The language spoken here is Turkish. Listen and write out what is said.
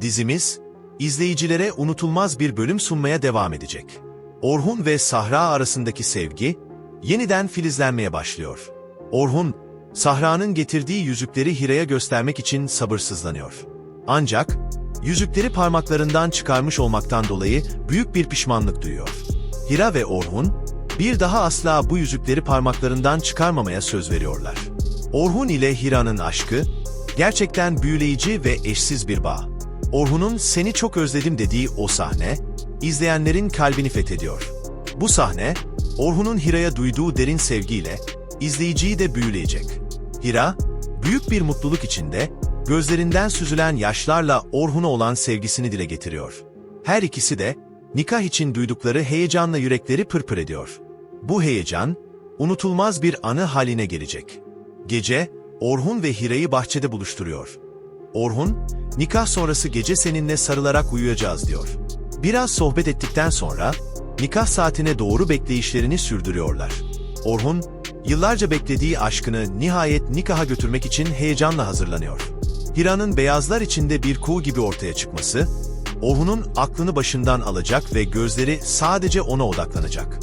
Dizimiz, izleyicilere unutulmaz bir bölüm sunmaya devam edecek. Orhun ve Sahra arasındaki sevgi, yeniden filizlenmeye başlıyor. Orhun, Sahra'nın getirdiği yüzükleri Hira'ya göstermek için sabırsızlanıyor. Ancak, yüzükleri parmaklarından çıkarmış olmaktan dolayı büyük bir pişmanlık duyuyor. Hira ve Orhun, bir daha asla bu yüzükleri parmaklarından çıkarmamaya söz veriyorlar. Orhun ile Hira'nın aşkı, gerçekten büyüleyici ve eşsiz bir bağ. Orhun'un seni çok özledim dediği o sahne, izleyenlerin kalbini fethediyor. Bu sahne, Orhun'un Hira'ya duyduğu derin sevgiyle, izleyiciyi de büyüleyecek. Hira, büyük bir mutluluk içinde, gözlerinden süzülen yaşlarla Orhun'a olan sevgisini dile getiriyor. Her ikisi de, nikah için duydukları heyecanla yürekleri pırpır ediyor. Bu heyecan, unutulmaz bir anı haline gelecek. Gece, Orhun ve Hira'yı bahçede buluşturuyor. Orhun, nikah sonrası gece seninle sarılarak uyuyacağız diyor. Biraz sohbet ettikten sonra, nikah saatine doğru bekleyişlerini sürdürüyorlar. Orhun, yıllarca beklediği aşkını nihayet nikaha götürmek için heyecanla hazırlanıyor. Hira'nın beyazlar içinde bir kuğu gibi ortaya çıkması, Orhun'un aklını başından alacak ve gözleri sadece ona odaklanacak.